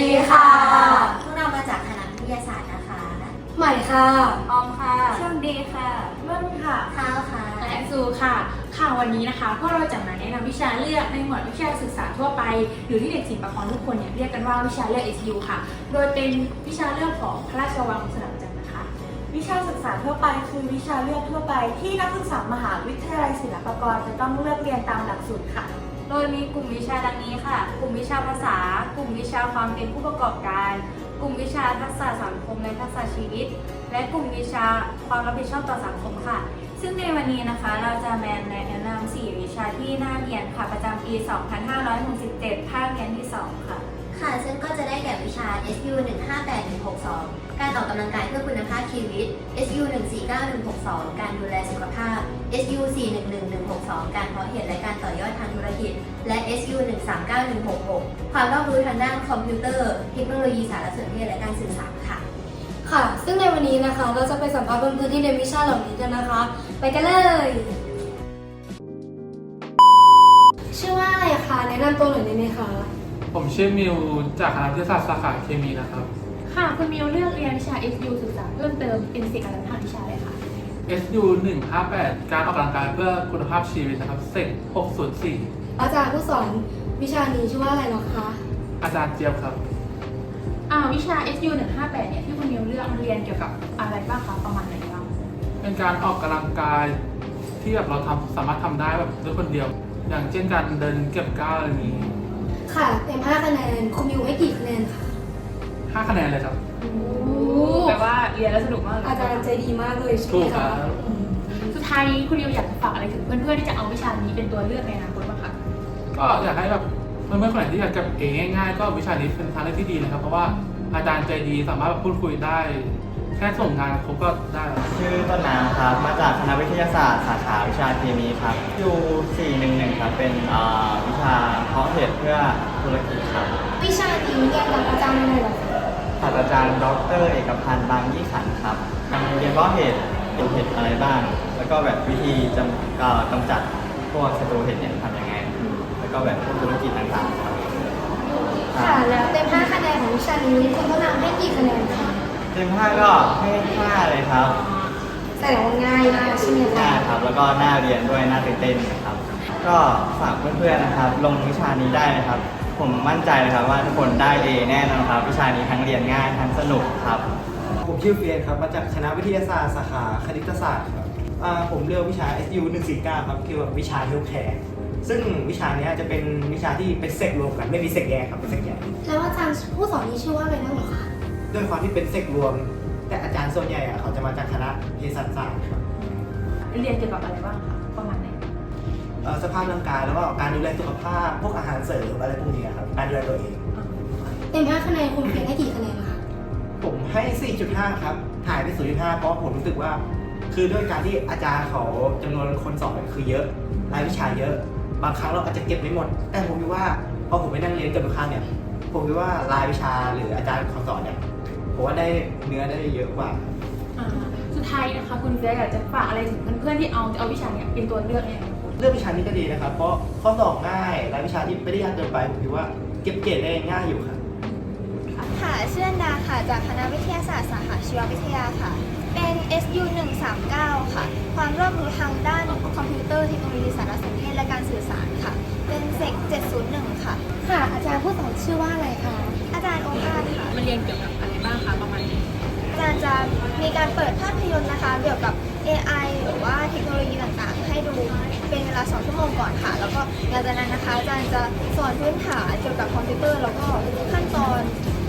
ดีค่ะ พวกเรามาจากคณะวิทยาศาสตร์นะคะ ใหม่ค่ะ ออมค่ะช่วงดีค่ะเริ่มค่ะ ข้าวค่ะ และซูค่ะ ค่ะวันนี้นะคะพวกเราจะมาแนะนำวิชาเลือกในหมวดวิชาศึกษาทั่วไป หรือที่เด็กศิลปากรทุกคนเนี่ยเรียกกันว่าวิชาเลือก SU ค่ะ โดยเป็นวิชาเลือกของพระราชวังสนามจันทร์นะคะ วิชาศึกษาทั่วไปคือวิชาเลือกทั่วไป ที่นักศึกษามหาวิทยาลัยศิลปากรจะต้องเลือกเรียนตามหลักสูตรค่ะ โดยมีกลุ่มวิชาดังนี้ค่ะ กลุ่มวิชาภาษา กลุ่มวิชาความเป็นผู้ประกอบการ กลุ่มวิชาทักษะสังคมและทักษะชีวิต และกลุ่มวิชาความรับผิดชอบต่อสังคมค่ะ ซึ่งในวันนี้นะคะเราจะแมนแนะนำ4วิชาที่น่าเรียนค่ะประจำปี 2567ภาคเรียนที่ 2 ค่ะ ชา SU 158 162 การออกกำลังกายเพื่อคุณภาพชีวิต SU 149 162 การดูแลสุขภาพ SU 411 162 การเพาะเห็ดและการต่อยอดทางธุรกิจ และ SU 139 166 ความรอบรู้ทางด้านคอมพิวเตอร์เทคโนโลยีสารสนเทศและการสื่อสารค่ะ ค่ะ ซึ่งในวันนี้นะคะเราจะไปสัมภาษณ์เพื่อนๆที่เรียนวิชาเหล่านี้กันนะคะ ไปกันเลย ชื่อว่าอะไรคะแนะนำตัวหน่อยได้ไหมคะ ผมชื่อมิวจากคณะวิทยาศาสตร์สาขาเคมีนะครับ ค่ะ คุณมิวเลือกเรียนวิชา SU ศึกษาเพิ่มเติมเป็นสิ่งอะไรทางวิชาเลยค่ะ SU 158 การออกกำลังกายเพื่อคุณภาพชีวิตนะครับเซก604 อาจารย์ผู้สอนวิชานี้ชื่อว่าอะไรเหรอคะ อาจารย์เจี๊ยบครับ อ่าวิชา SU 158เนี่ยที่คุณมิวเลือกเรียนเกี่ยวกับอะไรบ้างคะประมาณไหนบ้างเป็นการออกกำลังกายที่แบบเราทำสามารถทำได้แบบด้วยคนเดียว อย่างเช่นการเดินเก็บก้าวอะไรอย่างนี้ ค่ะ เต็ม5คะแนนคุณมิวให้กี่คะแนนคะ5คะแนนเลยครับ แปลว่าเรียนแล้วสนุกมากเลยอาจารย์ใจดีมากเลยใช่ไหถูมกครัคะบอืมสุดท้ายนี้คุณมิวอยากจะฝากอะไรถึงเพื่อนๆที่จะเอาวิชานี้เป็นตัวเลือกในอนาคตบ้างคะ ก็อยากให้แบบเพื่อนๆคนไหนที่อยากเก็บเองง่ายๆ ก็วิชานี้เป็นทางเลือกที่ดีนะครับ เพราะว่าอาจารย์ใจดีสามารถพูดคุยได้ แค่ส่งงานครบก็ได้แล้วชื่อต้นน้ำครับ มาจากคณะวิทยาศาสตร์สาขาวิชาเคมีครับอยู่411ครับ เป็นเอ่อวิชาเพาะเห็ดเพื่อธุรกิจครับวิชานี้เรียนกับอาจารย์อะไรเหรอคะศาสตราจารย์ดรเอกพันธ์บางยี่ขันธ์ครับเรียนเพาะเห็ดเห็ดเห็ดอะไรบ้าง แล้วก็แบบวิธีจำเอ่อกำจัดพวกศัตรูเห็ดเนี่ยทำยังไง แล้วก็แบบพวกธุรกิจต่างๆครับ ค่ะ แล้วเต็ม5คะแนนของวิชานี้คุณต้นน้ำให้กี่คะแนนคะ เต็มห้าก็ให้ห้าเลยครับแต่ว่าง่ายมากใช่ไหมน่าคะครับ แล้วก็น่าเรียนด้วยน่าตื่นเต้นนะครับ ก็ฝากเพื่อนๆนะครับ ลงวิชานี้ได้นะครับ ผมมั่นใจเลยครับว่าทุกคนได้เอแน่นอนครับ วิชานี้ทั้งเรียนง่ายทั้งสนุกครับ ผมชื่อเฟียนครับ มาจากคณะวิทยาศาสตร์สาขาคณิตศาสตร์ครับอ่าผมเลือกวิชา SU 149ครับเกี่ยวกับวิชาเฮลท์แคร์ซึ่งวิชาเนี้ยจะเป็นวิชาที่เป็นเซกรวมกัน ไม่มีเซกแยกครับเป็นเซกแยกแล้วอาจารย์ผู้สอนนี้ชื่อว่าอะไรนะเหรอคะ ด้วยความที่เป็นเซกรวม แต่อาจารย์ส่วนใหญ่อะเขาจะมาจากคณะเภสัชศาสตร์ครับเรียนเกี่ยวกับอะไรบ้างคะประมาณไหนเอ่อสภาพร่างกายแล้วก็การดูแลสุขภาพพวกอาหารเสริมอะไรพวกนี้ครับการดูแลตัวเอง เต็ม5คะแนนคุณเพียงให้กี่คะแนนคะผมให้ 4.5 ครับหายไป 0.5 เพราะผมรู้สึกว่า คือด้วยการที่อาจารย์เขาจำนวนคนสอนคือเยอะ รายวิชาเยอะ บางครั้งเราอาจจะเก็บไม่หมด แต่ผมคิดว่าพอผมไปนั่งเรียนเกับทุกครั้งเนี่ย ผมคิดว่ารายวิชาหรืออาจารย์เขาสอนเนี่ย ผมว่าได้เนื้อได้เยอะกว่า อ่าสุดท้ายนะคะคุณเฟียอยากจะฝากอะไรถึงเพื่อนๆที่เอาเอาวิชาเนี้ยเป็นตัวเลือกในอนาคตเลือกวิชานี้ก็ดีนะครับ เพราะข้อสอบง่ายรายวิชาที่ไม่ได้ยากเกินไปผมคิดว่าเก็บเกรดได้ง่ายอยู่ครับ ค่ะชื่ออันดาค่ะ จากคณะวิทยาศาสตร์สาขาชีววิทยาค่ะ เป็น SU 139ค่ะ ความรอบรู้ทางด้านคอมพิวเตอร์เทคโนโลยีสารสนเทศและการสื่อสารค่ะ เป็นเซก701 ค่ะ ค่ะ อาจารย์ผู้สอนชื่อว่าอะไรคะ อาจารย์โอภาสค่ะ มันเรียนเกี่ยวกับอะไรบ้าง คะประมาณนี้อาจารย์จะมีการเปิดภาพยนตร์นะคะเกี่ยวกับ AI หรือว่าเทคโนโลยีต่างๆ ให้ดูเป็นเวลา 2 ชั่วโมงก่อนค่ะ แล้วก็หลังจากนั้นนะคะอาจารย์จะสอนพื้นฐานเกี่ยวกับคอมพิวเตอร์ แล้วก็ขั้นตอน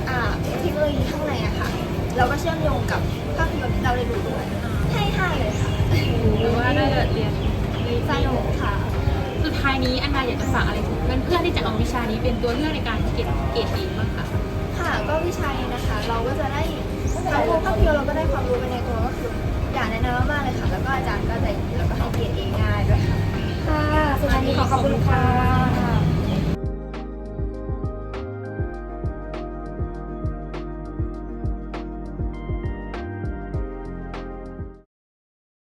อ่าเทคโนโลยีข้างในอะค่ะแล้วก็เชื่อมโยงกับภาพยนตร์ที่เราได้ดูด้วยให้ให้เลยค่ะหรือว่าได้เรียนสนุกค่ะ สุดท้ายนี้อันนาอยากจะฝากอะไรถึงเพื่อนๆที่จะเอาวิชานี้เป็นตัวเลือกในการเก็บเกรดเองบ้างคะ ค่ะ ก็วิชานี้นะคะ เราก็จะได้ทั้งตัวภาพยนตร์เราก็ได้ความรู้ไปในตัวก็คืออยากแนะนำมากๆเลยค่ะ แล้วก็อาจารย์ก็ใจดีแล้วก็ให้เกียรติเองง่ายด้วยค่ะค่ะสุดท้ายนี้ขอขอบคุณค่ะ